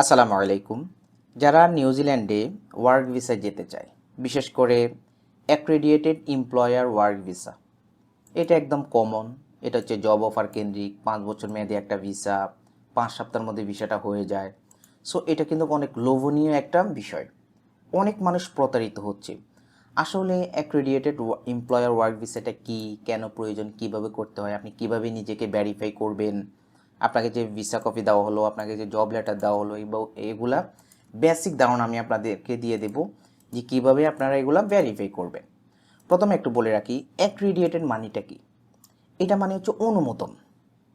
আসসালামু আলাইকুম। যারা নিউজিল্যান্ডে ওয়ার্ক ভিসা যেতে চায়, বিশেষ করে অ্যাক্রেডিয়েটেড এমপ্লয়ার ওয়ার্ক ভিসা এটা একদম কমন এটা হচ্ছে জব অফার কেন্দ্রিক, পাঁচ বছর মেয়াদী একটা ভিসা পাঁচ সপ্তাহের মধ্যে ভিসাটা হয়ে যায়। সো এটা কিন্তু অনেক লোভনীয় একটা বিষয়। অনেক মানুষ প্রতারিত হচ্ছে। আসলে অ্যাক্রেডিয়েটেড এমপ্লয়ার ওয়ার্ক ভিসাটা কি, কেন প্রয়োজন, কীভাবে করতে হয়, আপনি কীভাবে নিজেকে ভ্যারিফাই করবেন? আপনাকে যে ভিসা কপি দেওয়া হলো, আপনাকে যে জব লেটার দেওয়া হলো এগুলা বেসিক ধারণা আমি আপনাদেরকে দিয়ে দেব যে কীভাবে আপনারা এগুলা ভ্যারিফাই করবেন। প্রথমে একটু বলে রাখি অ্যাক্রিডিয়েটেড মানিটা কি? এটা মানে হচ্ছে অনুমোদন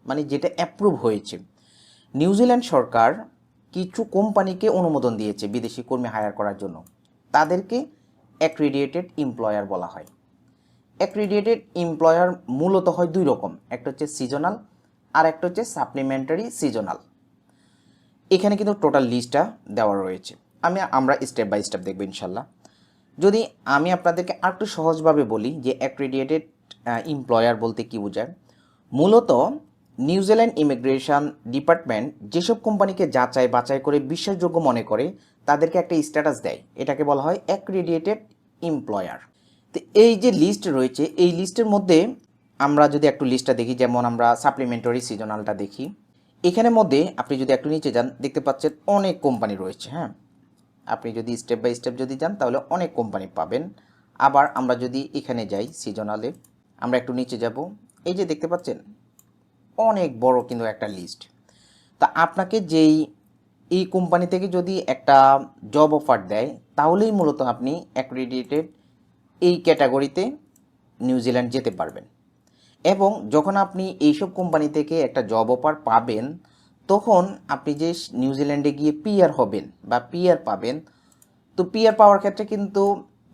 মানে যেটা অ্যাপ্রুভ হয়েছে। নিউজিল্যান্ড সরকার কিছু কোম্পানিকে অনুমোদন দিয়েছে বিদেশি কর্মী হায়ার করার জন্য। তাদেরকে অ্যাক্রিডিয়েটেড এমপ্লয়ার বলা হয়। অ্যাক্রিডিয়েটেড এমপ্লয়ার মূলত হয় দুই রকম, একটা হচ্ছে সিজনাল আর একটা হচ্ছে সাপ্লিমেন্টারি সিজনাল এখানে কিন্তু টোটাল লিস্টটা দেওয়া রয়েছে। আমি, আমরা স্টেপ বাই স্টেপ দেখব ইনশাল্লাহ। যদি আমি আপনাদেরকে আরেকটু সহজভাবে বলি যে অ্যাক্রিডিয়েটেড এমপ্লয়ার বলতে কি বোঝায়, মূলত নিউজিল্যান্ড ইমিগ্রেশন ডিপার্টমেন্ট যেসব কোম্পানিকে যাচাই বাছাই করে বিশ্বাসযোগ্য মনে করে, তাদেরকে একটা স্ট্যাটাস দেয়। এটাকে বলা হয় অ্যাক্রিডিয়েটেড এমপ্লয়ার তো এই যে লিস্ট রয়েছে, এই লিস্টের মধ্যে আমরা যদি একটু লিস্টটা দেখি, যেমন আমরা সাপ্লিমেন্টারি সিজনালটা দেখি, এখানের মধ্যে আপনি যদি একটু নিচে যান, দেখতে পাচ্ছেন অনেক কোম্পানি রয়েছে হ্যাঁ? আপনি যদি স্টেপ বাই স্টেপ যদি যান, তাহলে অনেক কোম্পানি পাবেন। আবার আমরা যদি এখানে যাই সিজনালে আমরা একটু নিচে যাব, এই যে দেখতে পাচ্ছেন, অনেক বড় কিন্তু একটা লিস্ট তা আপনাকে যেই, এই কোম্পানি থেকে যদি একটা জব অফার দেয়, তাহলেই মূলত আপনি অ্যাক্রেডিটেড এই ক্যাটাগরিতে নিউজিল্যান্ড যেতে পারবেন। এবং যখন আপনি এইসব কোম্পানি থেকে একটা জব অফার পাবেন, তখন আপনি যে নিউজিল্যান্ডে গিয়ে পিআর হবেন বা পিআর পাবেন, তো পিআর পাওয়ার ক্ষেত্রে কিন্তু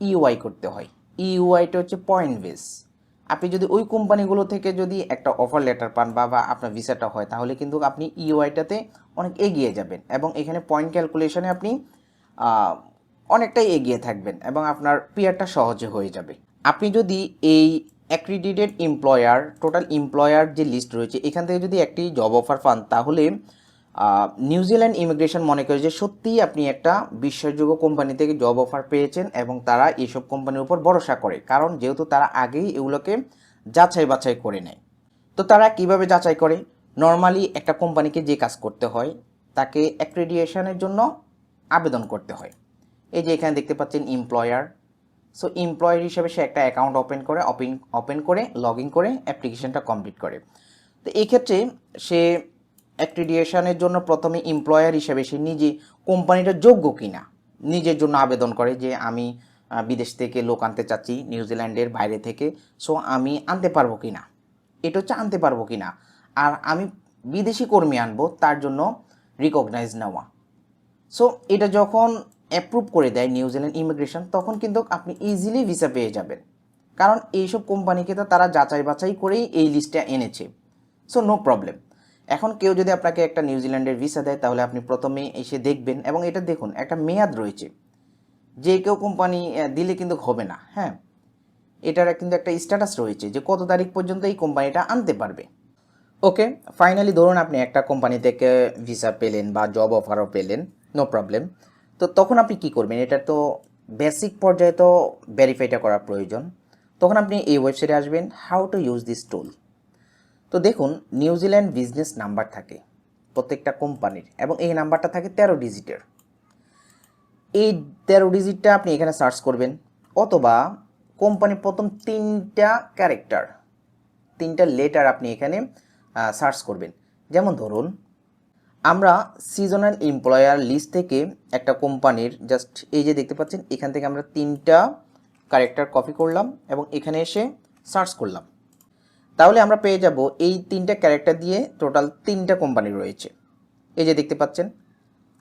ইউআই করতে হয়। ইউআইটা হচ্ছে পয়েন্ট বেস আপনি যদি ওই কোম্পানিগুলো থেকে যদি একটা অফার লেটার পান বা বা আপনার ভিসাটা হয়, তাহলে কিন্তু আপনি ইউআইটাতে অনেক এগিয়ে যাবেন এবং এখানে পয়েন্ট ক্যালকুলেশনে আপনি অনেকটাই এগিয়ে থাকবেন এবং আপনার পিয়ারটা সহজে হয়ে যাবে। আপনি যদি এই অ্যাক্রিডিটেড এমপ্লয়ার টোটাল এমপ্লয়ার যে লিস্ট রয়েছে, এখান থেকে যদি একটি জব অফার পান, তাহলে নিউজিল্যান্ড ইমিগ্রেশন মনে করে যে সত্যিই আপনি একটা বিশ্বাসযোগ্য কোম্পানি থেকে জব অফার পেয়েছেন এবং তারা এইসব কোম্পানির উপর ভরসা করে। কারণ যেহেতু তারা আগেই এগুলোকে যাচাই বাছাই করে নেয়। তো তারা কীভাবে যাচাই করে? নর্মালি একটা কোম্পানিকে যে কাজ করতে হয়, তাকে অ্যাক্রেডিয়েশনের জন্য আবেদন করতে হয়। এই যে এখানে দেখতে পাচ্ছেন এমপ্লয়ার সো এমপ্লয়ার হিসেবে সে একটা অ্যাকাউন্ট ওপেন করে ওপেন ওপেন করে লগ ইন করে অ্যাপ্লিকেশনটা কমপ্লিট করে। তো এই ক্ষেত্রে সে অ্যাক্রিডিয়েশনের জন্য প্রথমে এমপ্লয়ার হিসেবে সে নিজে কোম্পানিটা যোগ্য কিনা, নিজের জন্য আবেদন করে যে আমি বিদেশ থেকে লোক আনতে চাচ্ছি নিউজিল্যান্ডের বাইরে থেকে সো আমি আনতে পারব কিনা? এটা হচ্ছে আনতে পারব কি না আর আমি বিদেশি কর্মী আনব, তার জন্য রিকগনাইজ নেওয়া। সো এটা যখন অ্যাপ্রুভ করে দেয় নিউজিল্যান্ড ইমিগ্রেশন তখন কিন্তু আপনি ইজিলি ভিসা পেয়ে যাবেন। কারণ এইসব কোম্পানিকে তো তারা যাচাই বাছাই করেই এই লিস্টটা এনেছে। সো নো প্রবলেম এখন কেউ যদি আপনাকে একটা নিউজিল্যান্ডের ভিসা দেয়, তাহলে আপনি প্রথমে এসে দেখবেন এবং এটা দেখুন, একটা মেয়াদ রয়েছে। যে কেউ কোম্পানি দিলে কিন্তু হবে না হ্যাঁ? এটার কিন্তু একটা স্ট্যাটাস রয়েছে যে কত তারিখ পর্যন্ত এই কোম্পানিটা আনতে পারবে। ওকে ফাইনালি ধরুন আপনি একটা কোম্পানি থেকে ভিসা পেলেন বা জব অফারও পেলেন নো প্রবলেম তো তখন আপনি কি করবেন? এটা তো বেসিক পর্যায়ে তো ভেরিফাইটা করা প্রয়োজন। তখন আপনি এই ওয়েবসাইটে আসবেন how to use this tool তো দেখুন নিউজিল্যান্ড বিজনেস নাম্বার থাকে প্রত্যেকটা কোম্পানির এবং এই নাম্বারটা থাকে তেরো ডিজিটের এই তেরো ডিজিটটা আপনি এখানে সার্চ করবেন, অথবা কোম্পানির প্রথম তিনটা ক্যারেক্টার তিনটা লেটার আপনি এখানে সার্চ করবেন। যেমন ধরুন আমরা সিজনাল এমপ্লয়ার লিস্ট থেকে একটা কোম্পানির জাস্ট এই যে দেখতে পাচ্ছেন, এখান থেকে আমরা তিনটা ক্যারেক্টার কপি করলাম এবং এখানে এসে সার্চ করলাম। তাহলে আমরা পেয়ে যাব এই তিনটা ক্যারেক্টার দিয়ে টোটাল তিনটা কোম্পানি রয়েছে। এই যে দেখতে পাচ্ছেন,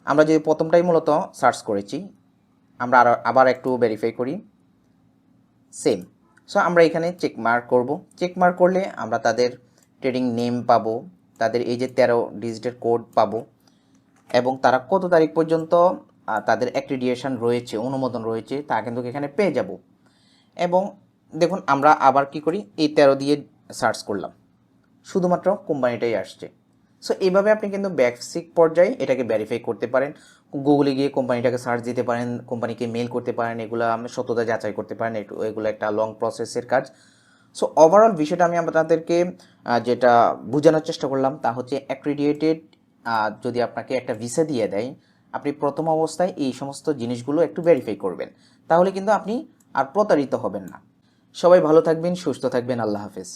আমরা যে প্রথমটাই মূলত সার্চ করেছি, আমরা আবার একটু ভেরিফাই করি। সেম সো আমরা এখানে চেক মার্ক করব। চেক মার্ক করলে আমরা তাদের ট্রেডিং নেম পাবো। তাদের এই যে তেরো ডিজিটের কোড পাবো। এবং তারা কত তারিখ পর্যন্ত তাদের অ্যাক্রিডিয়েশন রয়েছে, অনুমোদন রয়েছে, তা কিন্তু এখানে পেয়ে যাব। এবং দেখুন, আমরা আবার কি করি? এই তেরো দিয়ে সার্চ করলাম। শুধুমাত্র কোম্পানিটাই আসছে। সো এইভাবে আপনি কিন্তু বেসিক পর্যায়ে এটাকে ভ্যারিফাই করতে পারেন। গুগলে গিয়ে কোম্পানিটাকে সার্চ দিতে পারেন, কোম্পানিকে মেল করতে পারেন, এগুলো সত্যতা যাচাই করতে পারেন এগুলো একটা লং প্রসেসের কাজ। সো ওভারঅল বিষয়টা আমি আপনাদেরকে যেটা বোঝানোর চেষ্টা করলাম তা হচ্ছে অ্যাক্রিডিয়েটেড যদি আপনাকে একটা ভিসা দিয়ে দেয়, আপনি প্রথম অবস্থায় এই সমস্ত জিনিসগুলো একটু ভেরিফাই করবেন। তাহলে কিন্তু আপনি আর প্রতারিত হবেন না। সবাই ভালো থাকবেন, সুস্থ থাকবেন, আল্লাহ হাফেজ।